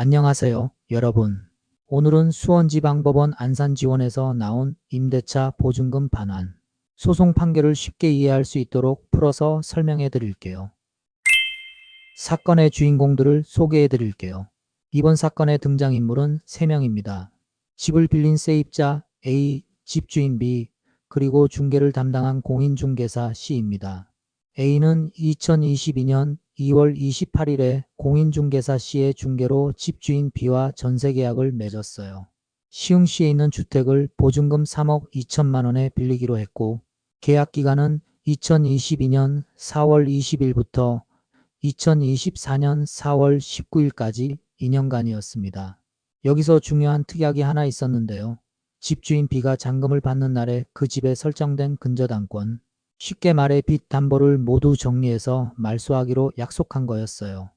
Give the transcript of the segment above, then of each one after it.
안녕하세요, 여러분. 오늘은 수원지방법원 안산지원에서 나온 임대차 보증금 반환, 소송 판결을 쉽게 이해할 수 있도록 풀어서 설명해 드릴게요. 사건의 주인공들을 소개해 드릴게요. 이번 사건의 등장인물은 3명입니다. 집을 빌린 세입자 A, 집주인 B, 그리고 중개를 담당한 공인중개사 C입니다. A는 2022년 2월 28일에 공인중개사 C의 중개로 집주인 B와 전세계약을 맺었어요. 시흥시에 있는 주택을 보증금 3억 2천만 원에 빌리기로 했고 계약 기간은 2022년 4월 20일부터 2024년 4월 19일까지 2년간이었습니다. 여기서 중요한 특약이 하나 있었는데요. 집주인 B가 잔금을 받는 날에 그 집에 설정된 근저당권, 쉽게 말해 빚 담보를 모두 정리해서 말소하기로 약속한 거였어요.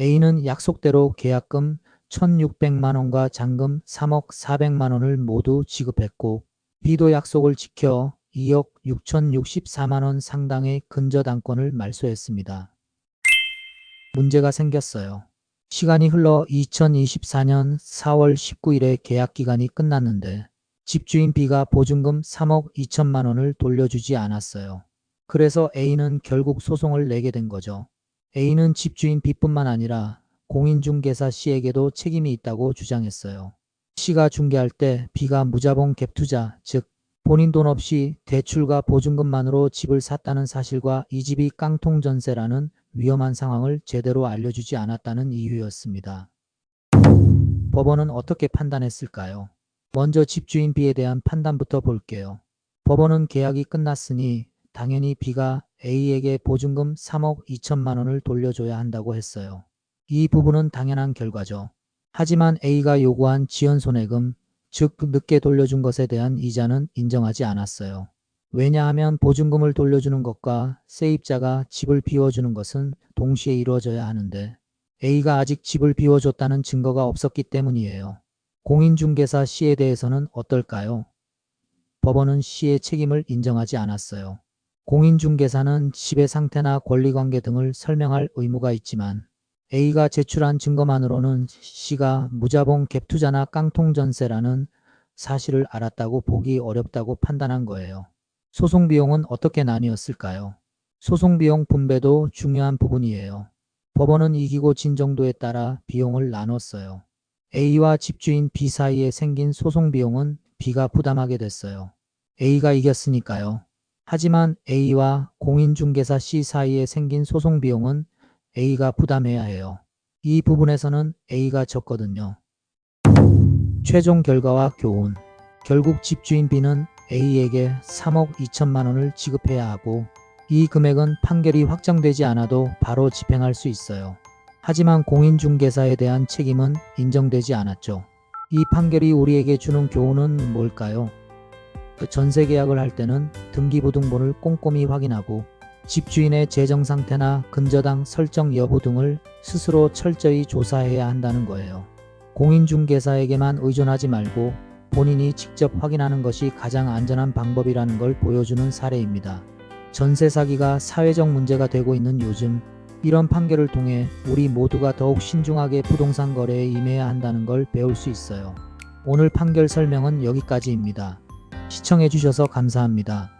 A는 약속대로 계약금 1600만 원과 잔금 3억 400만 원을 모두 지급했고 B도 약속을 지켜 2억 6064만 원 상당의 근저당권을 말소했습니다. 문제가 생겼어요. 시간이 흘러 2024년 4월 19일에 계약 기간이 끝났는데 집주인 B가 보증금 3억 2천만 원을 돌려주지 않았어요. 그래서 A는 결국 소송을 내게 된 거죠. A는 집주인 B뿐만 아니라 공인중개사 C에게도 책임이 있다고 주장했어요. C가 중개할 때 B가 무자본 갭 투자, 즉 본인 돈 없이 대출과 보증금만으로 집을 샀다는 사실과 이 집이 깡통 전세라는 위험한 상황을 제대로 알려주지 않았다는 이유였습니다. 법원은 어떻게 판단했을까요? 먼저 집주인 B에 대한 판단부터 볼게요. 법원은 계약이 끝났으니 당연히 B가 A에게 보증금 3억 2천만 원을 돌려줘야 한다고 했어요. 이 부분은 당연한 결과죠. 하지만 A가 요구한 지연 손해금, 즉 늦게 돌려준 것에 대한 이자는 인정하지 않았어요. 왜냐하면 보증금을 돌려주는 것과 세입자가 집을 비워주는 것은 동시에 이루어져야 하는데 A가 아직 집을 비워줬다는 증거가 없었기 때문이에요. 공인중개사 C에 대해서는 어떨까요? 법원은 C의 책임을 인정하지 않았어요. 공인중개사는 집의 상태나 권리관계 등을 설명할 의무가 있지만 A가 제출한 증거만으로는 C가 무자본 갭투자나 깡통전세라는 사실을 알았다고 보기 어렵다고 판단한 거예요. 소송 비용은 어떻게 나뉘었을까요? 소송 비용 분배도 중요한 부분이에요. 법원은 이기고 진 정도에 따라 비용을 나눴어요. A와 집주인 B 사이에 생긴 소송 비용은 B가 부담하게 됐어요. A가 이겼으니까요. 하지만 A와 공인중개사 C 사이에 생긴 소송 비용은 A가 부담해야 해요. 이 부분에서는 A가 졌거든요. 최종 결과와 교훈. 결국 집주인 B는 A에게 3억 2천만 원을 지급해야 하고 이 금액은 판결이 확정되지 않아도 바로 집행할 수 있어요. 하지만 공인중개사에 대한 책임은 인정되지 않았죠. 이 판결이 우리에게 주는 교훈은 뭘까요? 그 전세 계약을 할 때는 등기부등본을 꼼꼼히 확인하고 집주인의 재정 상태나 근저당 설정 여부 등을 스스로 철저히 조사해야 한다는 거예요. 공인중개사에게만 의존하지 말고 본인이 직접 확인하는 것이 가장 안전한 방법이라는 걸 보여주는 사례입니다. 전세 사기가 사회적 문제가 되고 있는 요즘 이런 판결을 통해 우리 모두가 더욱 신중하게 부동산 거래에 임해야 한다는 걸 배울 수 있어요. 오늘 판결 설명은 여기까지입니다. 시청해주셔서 감사합니다.